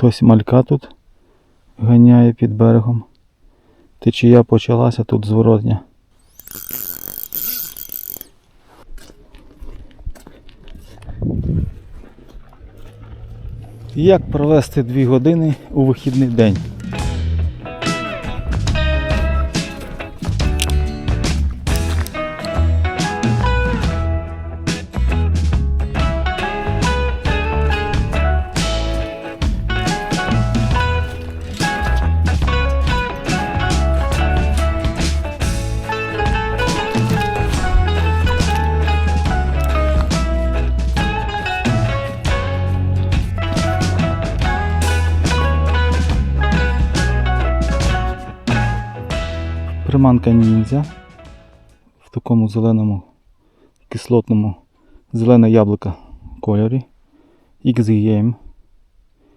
Хтось малька тут ганяє під берегом. Течія почалася тут зворотня. Як провести дві години у вихідний день? Приманка ніндзя в такому зеленому кислотному зелене яблука кольорі. XGM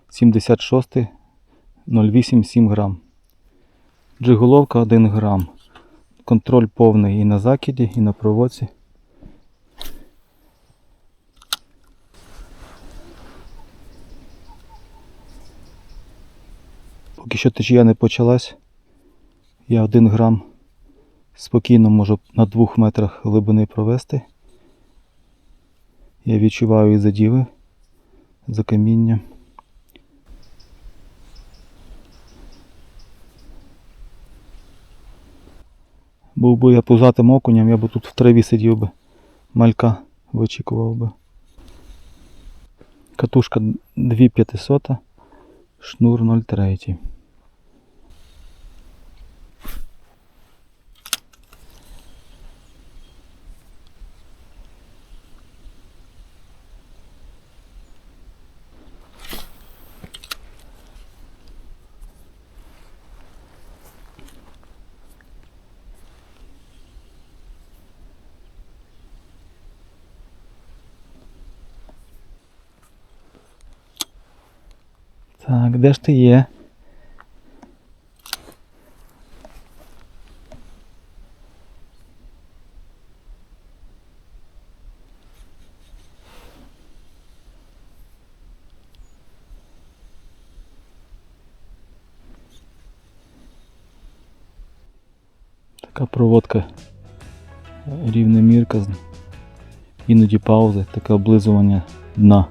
76 0,8-7 грам. Джиголовка 1 грам. Контроль повний і на закиді, і на проводці. Поки що течія не почалась. Я 1 грам спокійно можу на 2 метрах глибини провести. Я відчуваю і задіви за каміння. Був би я пузатим окунем, я б тут в траві сидів би, малька вичікував би. Катушка 2500, шнур 0,3. Так, де ж ти є? Така проводка рівномірка, іноді паузи, таке облизування дна.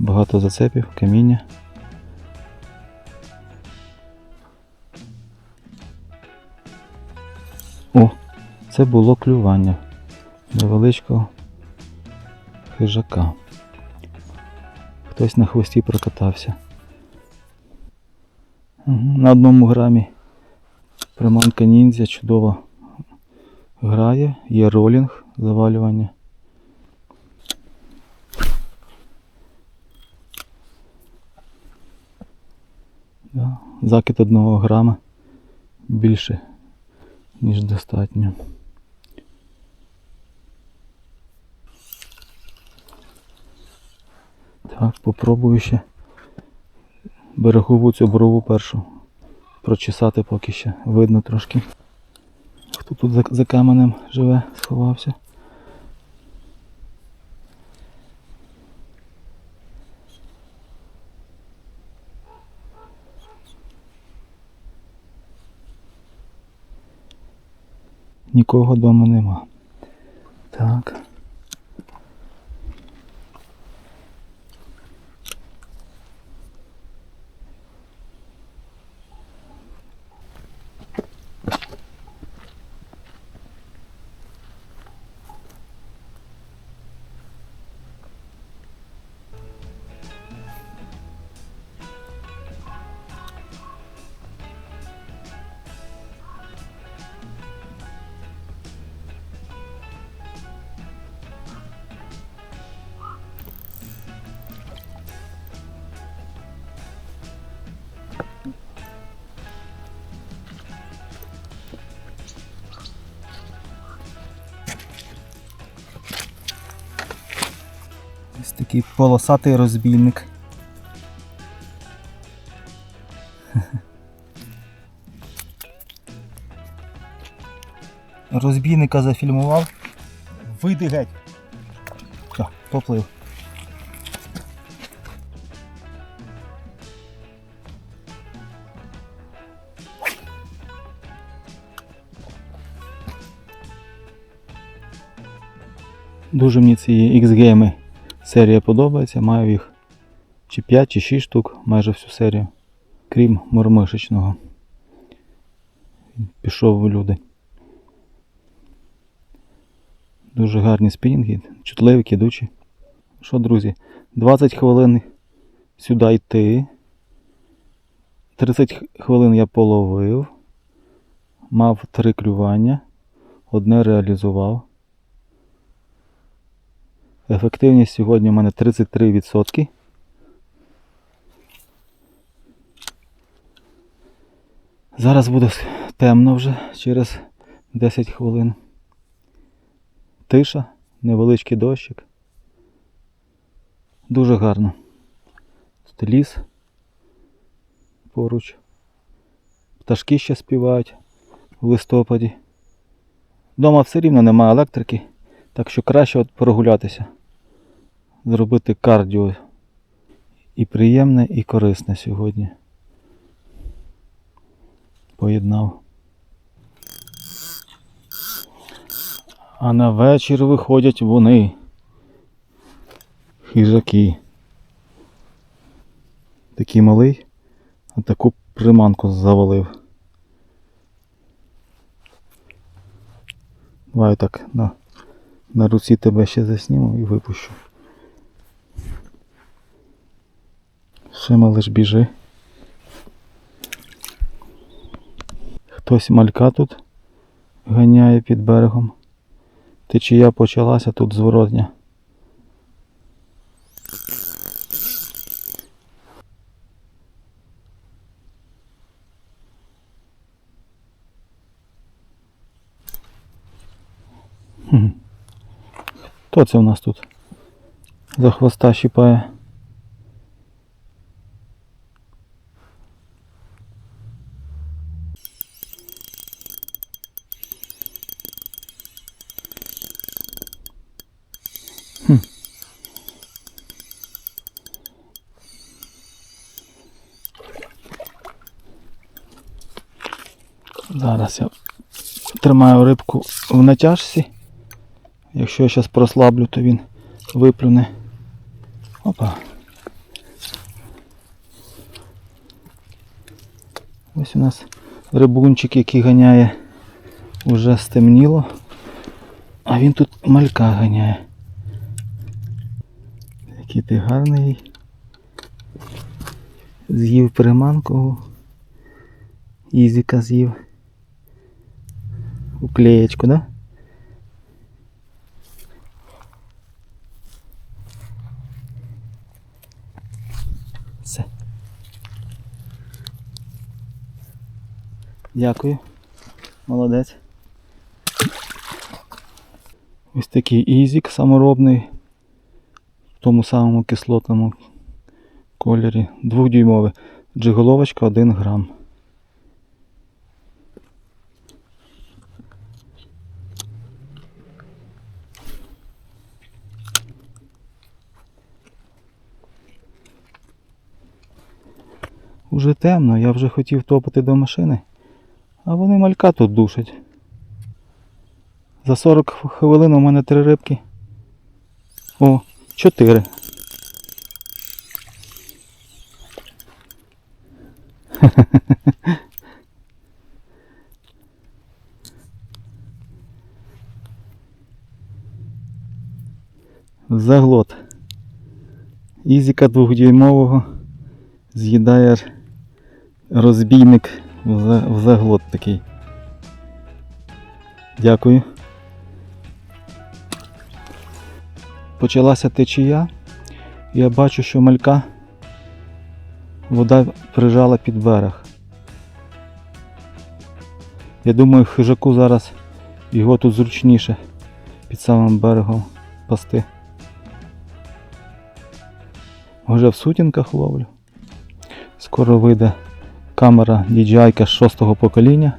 Багато зацепів, каміння. О, це було клювання невеличкого хижака. Хтось на хвості прокатався. На одному грамі приманка ніндзя чудово грає, є ролінг, завалювання. Да. Закид одного грама більше, ніж достатньо. Так, попробую ще берегову цю брову першу прочесати поки ще. Видно трошки. Хто тут за, за каменем живе, сховався. Нікого вдома нема. такий полосатий розбійник. Розбійника зафільмував. Вийди геть. Так, поплив. Дуже мені ці X-гейми серія подобається. Маю їх чи 5, чи 6 штук, майже всю серію. Крім мормишечного. Пішов у люди. Дуже гарні спінінги, чутливі, кидучі. Що, друзі, 20 хвилин сюди йти. 30 хвилин я половив. Мав три клювання. Одне реалізував. Ефективність сьогодні у мене 33%. Зараз буде темно вже через 10 хвилин. Тиша, невеличкий дощик. Дуже гарно. Тут ліс поруч. Пташки ще співають в листопаді. Дома все рівно немає електрики, так що краще от прогулятися. Зробити кардіо. І приємне, і корисне сьогодні. Поєднав. А на вечір виходять вони. Хижаки. Такий малий, а таку приманку завалив. Давай так на, на руці тебе ще засніму і випущу. Ще малиш біжи. Хтось малька тут ганяє під берегом. Течія почалася тут зворотня. Хм. Хто це у нас тут? За хвоста щипає. Хм. Зараз я тримаю рибку в натяжці. Якщо я зараз прослаблю, то він виплюне. Опа. Ось у нас рибунчик, який ганяє, уже стемніло. А він тут малька ганяє. Який ти гарний. З'їв приманку. Ізіка з'їв. Уклеєчку, да? Все. Дякую. Молодець. Ось такий ізік саморобний в тому самому кислотному кольорі. Двохдюймовий. Джиголовочка 1 грам. Уже темно, я вже хотів топати до машини, а вони малька тут душать. За 40 хвилин у мене три рибки. О, чотири. Заглот. Ізіка двохдюймового з'їдає розбійник в за- в заглот такий. Дякую. Почалася течія. Я бачу, що малька вода прижала під берег. Я думаю, хижаку зараз його тут зручніше під самим берегом пасти. Вже в сутінках ловлю. Скоро вийде камера DJI 6 покоління.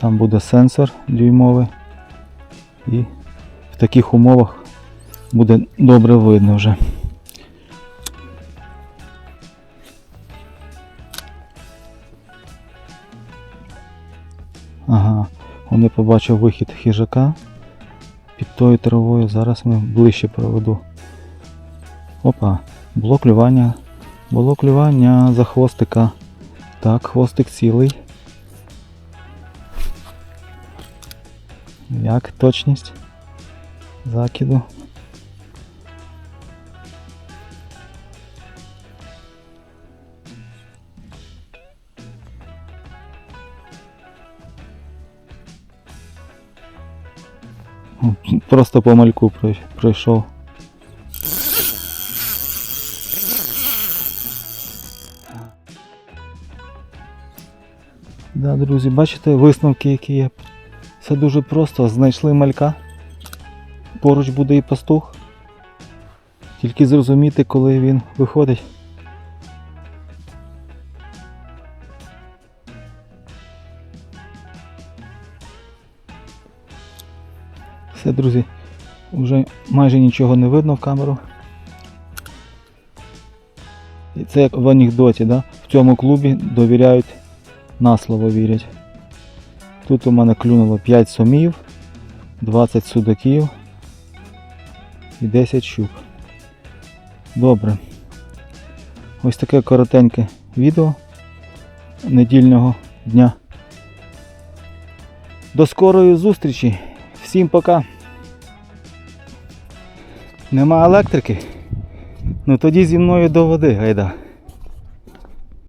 Там буде сенсор дюймовий. І в таких умовах буде добре видно вже. Ага, он не побачив вихід хижака. під тою травою. Зараз ми ближче проведу. Опа, було клювання. Було клювання за хвостика. Так, хвостик цілий. Як точність закиду? Просто по мальку прой- пройшов. Да, друзі, бачите висновки, які є. Все дуже просто. Знайшли малька. Поруч буде і пастух. Тільки зрозуміти, коли він виходить. Все, друзі, вже майже нічого не видно в камеру. І це як в анекдоті, да? в цьому клубі довіряють на слово вірять. Тут у мене клюнуло 5 сомів, 20 судаків і 10 щук. Добре. Ось таке коротеньке відео недільного дня. До скорої зустрічі! Всім пока! Нема електрики? Ну тоді зі мною до води, гайда.